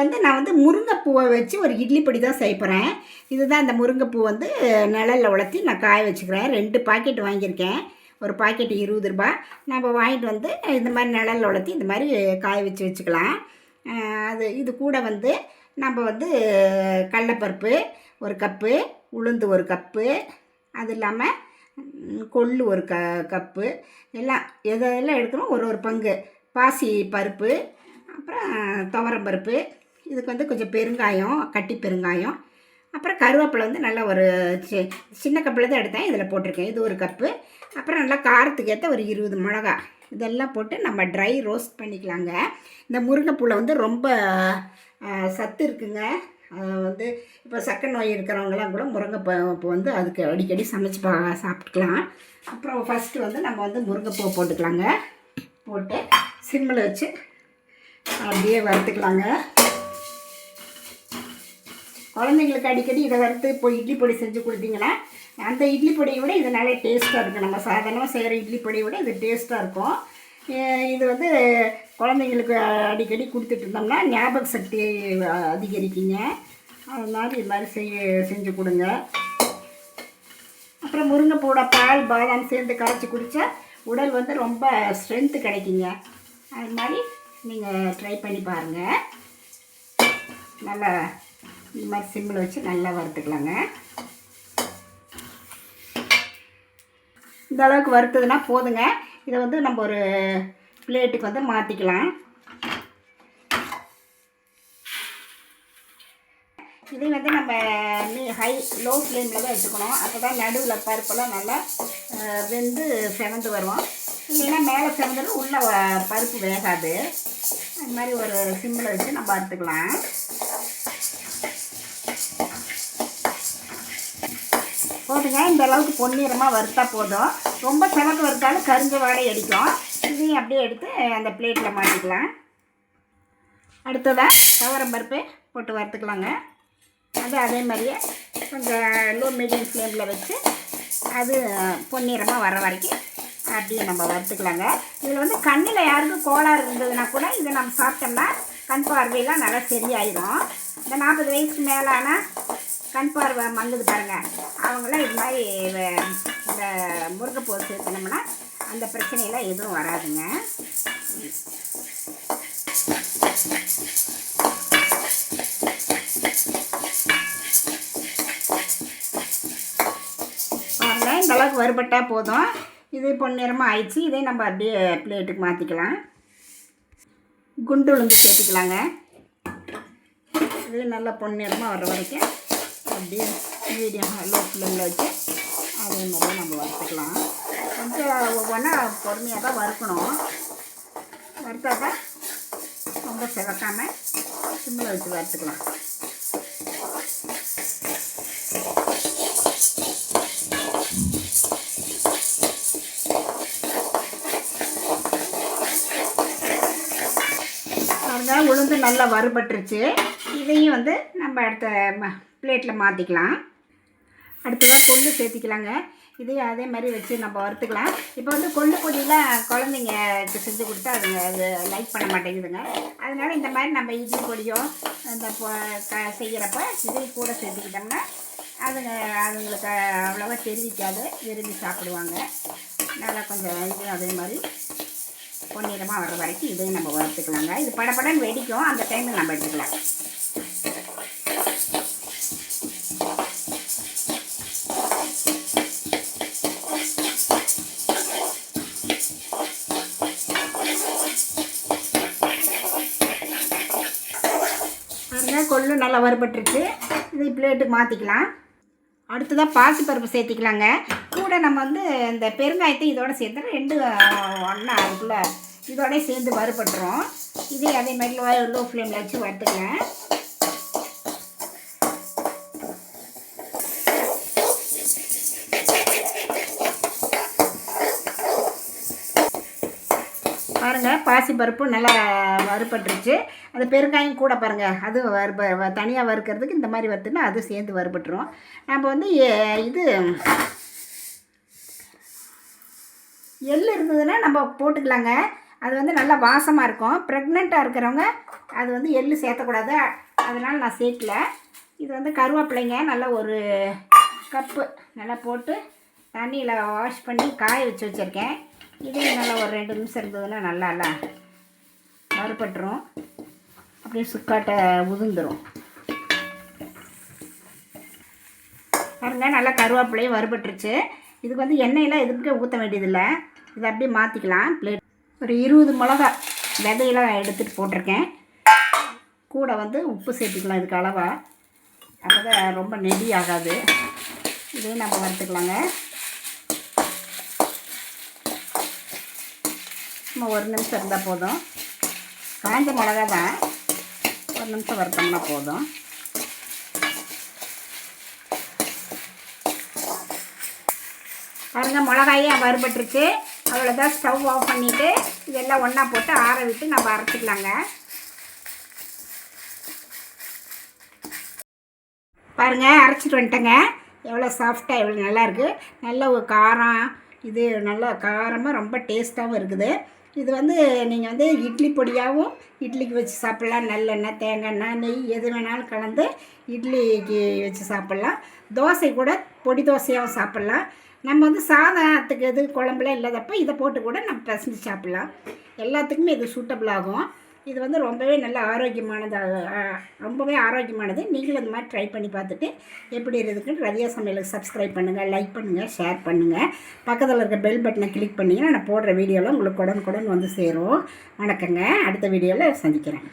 வந்து நான் வந்து முருங்கைப்பூவை வச்சு ஒரு இட்லி பொடி தான் செய்ய போகிறேன் இதுதான் இந்த முருங்கைப்பூ வந்து நிழலில் உலர்த்தி நான் காய வச்சுக்கிறேன். ரெண்டு பாக்கெட் வாங்கியிருக்கேன். ஒரு பாக்கெட் இருபது ரூபாய். நம்ம வாங்கிட்டு வந்து இந்த மாதிரி நிழலில் உலர்த்தி இந்த மாதிரி காய வச்சு வச்சுக்கலாம். அது இது கூட வந்து நம்ம வந்து கடலப்பருப்பு ஒரு கப்பு உளுந்து ஒரு கப்பு அது இல்லாமல் கொள்ளு ஒரு க கப்பு எல்லாம் எதெல்லாம் எடுக்கணும் ஒரு ஒரு பங்கு. பாசி பருப்பு அப்புறம் துவரம் பருப்பு இதுக்கு வந்து கொஞ்சம் பெருங்காயம் கட்டி பெருங்காயம். அப்புறம் கருவேப்பிலை வந்து நல்லா ஒரு சி சின்ன கப்பில் தான் எடுத்தேன். இதில் போட்டிருக்கேன். இது ஒரு கப்பு. அப்புறம் நல்லா காரத்துக்கு ஏற்ற ஒரு இருபது மிளகா. இதெல்லாம் போட்டு நம்ம ட்ரை ரோஸ்ட் பண்ணிக்கலாங்க. இந்த முருங்கைப்பூவில் வந்து ரொம்ப சத்து இருக்குங்க. வந்து இப்போ சக்கரை நோய் இருக்கிறவங்கலாம் கூட முருங்கைப்பூ வந்து அதுக்கு அடிக்கடி சமைச்சு பா சாப்பிட்டுக்கலாம். அப்புறம் ஃபஸ்ட்டு வந்து நம்ம வந்து முருங்கைப்பூ போட்டுக்கலாங்க. போட்டு சிம்மில் வச்சு அப்படியே வறுத்துக்கலாங்க. குழந்தைங்களுக்கு அடிக்கடி இதை வறுத்து இப்போ இட்லி பொடி செஞ்சு கொடுத்தீங்கன்னா அந்த இட்லி பொடியை விட இது நல்லா டேஸ்ட்டாக இருக்கும். நம்ம சாதாரணமாக செய்கிற இட்லி பொடியை விட இது டேஸ்ட்டாக இருக்கும். இது வந்து குழந்தைங்களுக்கு அடிக்கடி கொடுத்துட்டு இருந்தோம்னா ஞாபக சக்தி அதிகரிக்குங்க. மாதிரி இது மாதிரி செய்ய செஞ்சு கொடுங்க. அப்புறம் முருங்கைப்பூட பால் பாதாம் சேர்ந்து கரைச்சி குடித்தா உடல் வந்து ரொம்ப ஸ்ட்ரென்த்து கிடைக்குங்க. அது மாதிரி நீங்கள் ட்ரை பண்ணி பாருங்கள் நல்லா இந்த மாதிரி சிம்மில் வச்சு நல்லா வறுத்துக்கலாங்க. இந்த அளவுக்கு வறுத்ததுன்னா போதுங்க. இதை வந்து நம்ம ஒரு பிளேட்டுக்கு வந்து மாற்றிக்கலாம் இதை வந்து நம்ம மீ ஹை லோ ஃப்ளேமில் தான் வச்சுக்கணும் அப்போ தான் நடுவில் பருப்பெல்லாம் நல்லா வெந்து செவந்து வரும். இல்லைன்னா மேலே செவந்துடும் உள்ளே வ- பருப்பு வேகாது. அது மாதிரி ஒரு சிம்மில் வச்சு நம்ம வறுத்துக்கலாம் போட்டுங்க இந்த அளவுக்கு பொன்னிறமாக வறுத்தா போதும். ரொம்ப சிவக்கு வறுத்தாலும் கருஞ்ச வாடை அடிக்கும். இதையும் அப்படியே எடுத்து அந்த பிளேட்டில் மாட்டிக்கலாம். அடுத்ததாக துவரம் பருப்பு போட்டு வறுத்துக்கலாங்க. அது அதே மாதிரியே கொஞ்சம் லோ மீடியம் ஃப்ளேமில் வச்சு அது பொன்னிறமாக வர வரைக்கும் அப்படியே நம்ம வறுத்துக்கலாங்க. இதில் வந்து கண்ணில் யாருக்கும் கோளாறு இருந்ததுன்னா கூட இதை நம்ம சாப்பிட்டோம்னா கண் பார்வையெல்லாம் நல்லா சரியாயிடும் இந்த நாற்பது வயசுக்கு மேலான கண் பார்வை மங்குது பாருங்க. அவங்களாம் இது மாதிரி வ- இந்த முருங்கைப்பூ சேர்த்துனோம்னா அந்த பிரச்சனையெல்லாம் எதுவும் வராதுங்க. பாருங்க இந்த அளவுக்கு போதும். இது பொன்னிறமாக ஆயிடுச்சு. இதே நம்ம அப்படியே பிளேட்டுக்கு மாற்றிக்கலாம் குண்டு உளுந்து சேர்த்துக்கலாங்க. இது நல்லா பொன்னிறமாக வர வரைக்கும் அப்படியே மீடியம் லோ ஃப்ளேமில் வச்சு அதே மாதிரி நம்ம வறுத்துக்கலாம். கொஞ்சம் ஒவ்வொன்றா பொறுமையாக தான் வறுக்கணும். வறுத்தா தான் ரொம்ப சிவக்காமல் சிம்மில் வச்சு வறுத்துக்கலாம். பாருங்க உளுந்து நல்லா வறுபட்டுருச்சு. இதையும் வந்து நம்ம அடுத்த பிளேட்டில் மாற்றிக்கலாம் அடுத்ததாக கொள்ளு சேர்த்திக்கலாங்க. இதையும் அதே மாதிரி வச்சு நம்ம வறுத்துக்கலாம். இப்போ வந்து கொள்ளு பொடியெலாம் குழந்தைங்களுக்கு செஞ்சு கொடுத்தா அதுங்க அது லைக் பண்ண மாட்டேங்குதுங்க. அதனால் இந்த மாதிரி நம்ம இட்லி பொடியோ இந்த க செய்கிறப்ப இதையும் கூட சேர்த்துக்கிட்டோம்னா அதுங்க அதுங்களுக்கு அவ்வளோவா தெரிவிக்காது விரும்பி சாப்பிடுவாங்க. நல்லா கொஞ்சம் இது அதே மாதிரி பொன்னிறமாக வர வரைக்கும் இதையும் நம்ம வறுத்துக்கலாங்க. இது படப்படன்னு வெடிக்கும். அந்த டைமில் நம்ம எடுத்துக்கலாம். பாருங்க கொள்ளு நல்லா வறுபட்டுருச்சு இது பிளேட்டுக்கு மாற்றிக்கலாம் அடுத்ததாக பாசிப்பருப்பு சேர்த்திக்கலாங்க. கூட நம்ம வந்து இந்த பெருங்காயத்தை இதோட சேர்த்து ரெண்டு ஒன்றா அதுக்குள்ளே இதோடய சேர்ந்து வறுபட்டுரும் இதே அதே மாதிரி லோ ஃப்ளேமில் வச்சு வறுத்துக்கலாம். பாருங்கள் பாசி பருப்பு நல்லா வறுபட்டுருச்சு. அந்த பெருங்காயம் கூட பாருங்கள் அது வறுப தனியாக வறுக்கிறதுக்கு இந்த மாதிரி வறுத்துனா அது சேர்ந்து வறுபட்டுரும். நம்ம வந்து இது எள் இருந்ததுன்னா நம்ம போட்டுக்கலாங்க. அது வந்து நல்லா வாசமாக இருக்கும். ப்ரெக்னெண்ட்டாக இருக்கிறவங்க அது வந்து எள் சேர்த்தக்கூடாது. அதனால் நான் சேர்க்கல. இது வந்து கருவேப்பிலைங்க. நல்லா ஒரு கப்பு நல்லா போட்டு தண்ணியில் வாஷ் பண்ணி காய வச்சு வச்சுருக்கேன். இதே நல்லா ஒரு ரெண்டு நிமிஷம் இருந்ததுன்னா நல்லால வறுபட்டுரும். அப்படியே சுக்காட்டை உதிர்ந்துடும் பாருங்க நல்லா கருவேப்பிலையும் வறுபட்டுருச்சு. இதுக்கு வந்து எண்ணெயெல்லாம் எதுக்கே ஊற்ற வேண்டியதில்லை. இதை அப்படியே மாற்றிக்கலாம் பிளேட் ஒரு இருபது மிளகா விதையெல்லாம் எடுத்துகிட்டு போட்டிருக்கேன். கூட வந்து உப்பு சேர்த்துக்கலாம் இதுக்கு அளவாக அப்போ தான் ரொம்ப நெடி ஆகாது. இதையும் நம்ம வறுத்துக்கலாங்க. சும்மா ஒரு நிமிஷம் இருந்தால் போதும். காஞ்ச மிளகா தான் ஒரு நிமிஷம் வறுத்தோம்னா போதும். பாருங்க மிளகாயும் வறுபட்டுருச்சு. அவ்வளோதான் ஸ்டவ் ஆஃப் பண்ணிவிட்டு இதெல்லாம் ஒன்றா போட்டு ஆற விட்டு நம்ம அரைச்சிக்கலாங்க. பாருங்க அரைச்சிட்டு வந்துட்டேங்க. எவ்வளோ சாஃப்டாக எவ்வளோ நல்லாயிருக்கு நல்ல ஒரு காரம் இது நல்லா காரமாக ரொம்ப டேஸ்ட்டாகவும் இருக்குது. இது வந்து நீங்கள் வந்து இட்லி பொடியாகவும் இட்லிக்கு வச்சு சாப்பிட்லாம். நல்லெண்ணெய் தேங்காய் எண்ணெய் நெய் எது வேணாலும் கலந்து இட்லிக்கு வச்சு சாப்பிட்லாம். தோசை கூட பொடி தோசையாகவும் சாப்பிட்லாம். நம்ம வந்து சாதத்துக்கு எது குழம்புலாம் இல்லாதப்போ இதை போட்டு கூட நம்ம பிசைஞ்சு சாப்பிட்லாம். எல்லாத்துக்குமே இது சூட்டபிள் ஆகும். இது வந்து ரொம்பவே நல்ல ஆரோக்கியமானதாக ரொம்பவே ஆரோக்கியமானது. நீங்களும் இந்த மாதிரி ட்ரை பண்ணி பார்த்துட்டு எப்படி இருக்குன்னு ரதியா சமையலுக்கு சப்ஸ்கிரைப் பண்ணுங்கள் லைக் பண்ணுங்கள் ஷேர் பண்ணுங்கள் பக்கத்தில் இருக்க பெல் பட்டனை கிளிக் பண்ணிங்கன்னா நான் போடுற வீடியோவில் உங்களுக்கு உடனுக்குடன் வந்து சேரும். வணக்கங்க. அடுத்த வீடியோவில் சந்திக்கிறேன்.